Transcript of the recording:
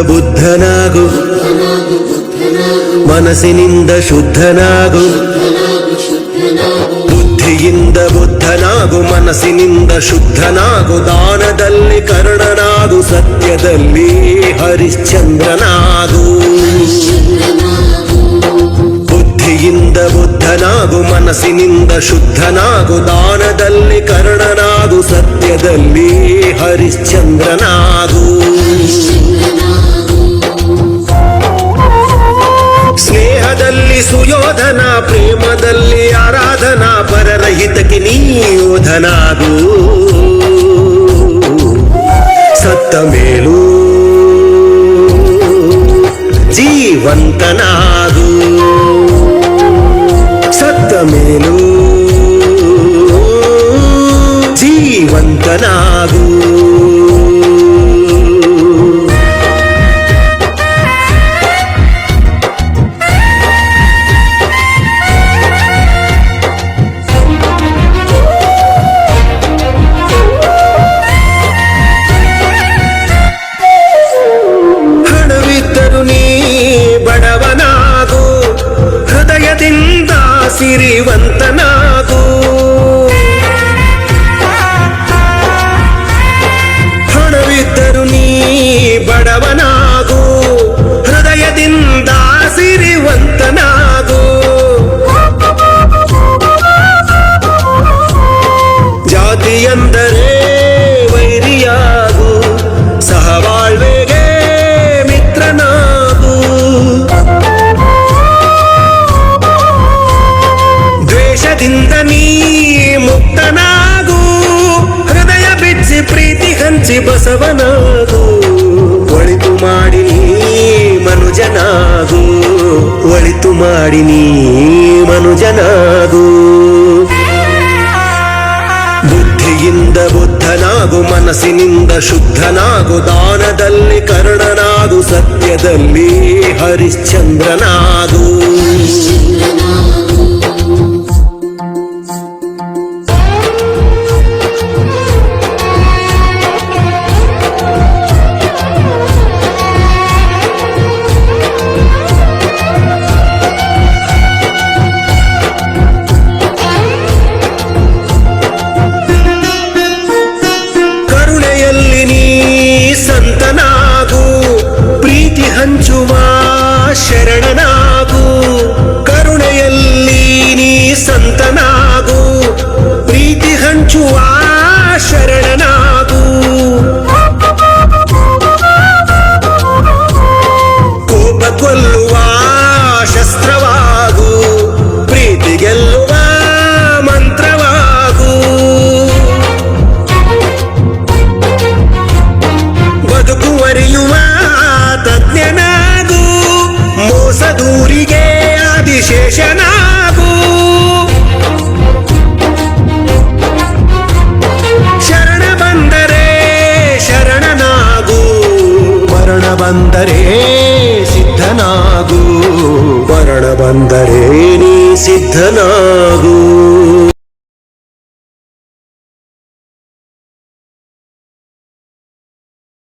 ಬುದ್ಧನಾಗು ಮನಸ್ಸಿನಿಂದ ಶುದ್ಧನಾಗು. ಬುದ್ಧಿಯಿಂದ ಬುದ್ಧನಾಗು, ಮನಸ್ಸಿನಿಂದ ಶುದ್ಧನಾಗು. ದಾನದಲ್ಲಿ ಕರ್ಣನಾಗು, ಸತ್ಯದಲ್ಲಿ ಹರಿಶ್ಚಂದ್ರನಾಗು. ಬುದ್ಧಿಯಿಂದ ಬುದ್ಧನಾಗು, ಮನಸ್ಸಿನಿಂದ ಶುದ್ಧನಾಗು. ದಾನದಲ್ಲಿ ಕರ್ಣನಾಗು, ಸತ್ಯದಲ್ಲಿ ಹರಿಶ್ಚಂದ್ರನಾಗು. ಸುಯೋಧನ ಪ್ರೇಮದಲ್ಲಿ ಆರಾಧನಾ ಪರರಹಿತಕ್ಕೆ ನೀಯೋಧನಾಗು ಸತ್ತ ಮೇಲೂ ಜೀವಂತನಾಗು ಸತ್ತ ಮೇಲೂ ಜೀವಂತನಾಗು సిరివంతనా ದ್ವೇಷದಿಂದ ನೀ ಮುಕ್ತನಾಗು. ಹೃದಯ ಬಿಚ್ಚಿ ಪ್ರೀತಿ ಹಂಚಿ ಬಸವನಾಗು. ಒಳಿತು ಮಾಡಿ ನೀ ಮನುಜನಾಗು. ಒಳಿತು ಮಾಡಿ ನೀ ಮನುಜನಾಗು. ಬುದ್ಧಿಯಿಂದ ಬುದ್ಧನಾಗು, ಮನಸ್ಸಿನಿಂದ ಶುದ್ಧನಾಗು. ದಾನದಲ್ಲಿ ಕರ್ಣನಾಗು, ಸತ್ಯದಲ್ಲಿ ಹರಿಶ್ಚಂದ್ರನಾಗು. ಬಂದರೆ ಸಿದ್ಧನಾಗು. ಮರಣ ಬಂದರೆ ನೀ ಸಿದ್ಧನಾಗು.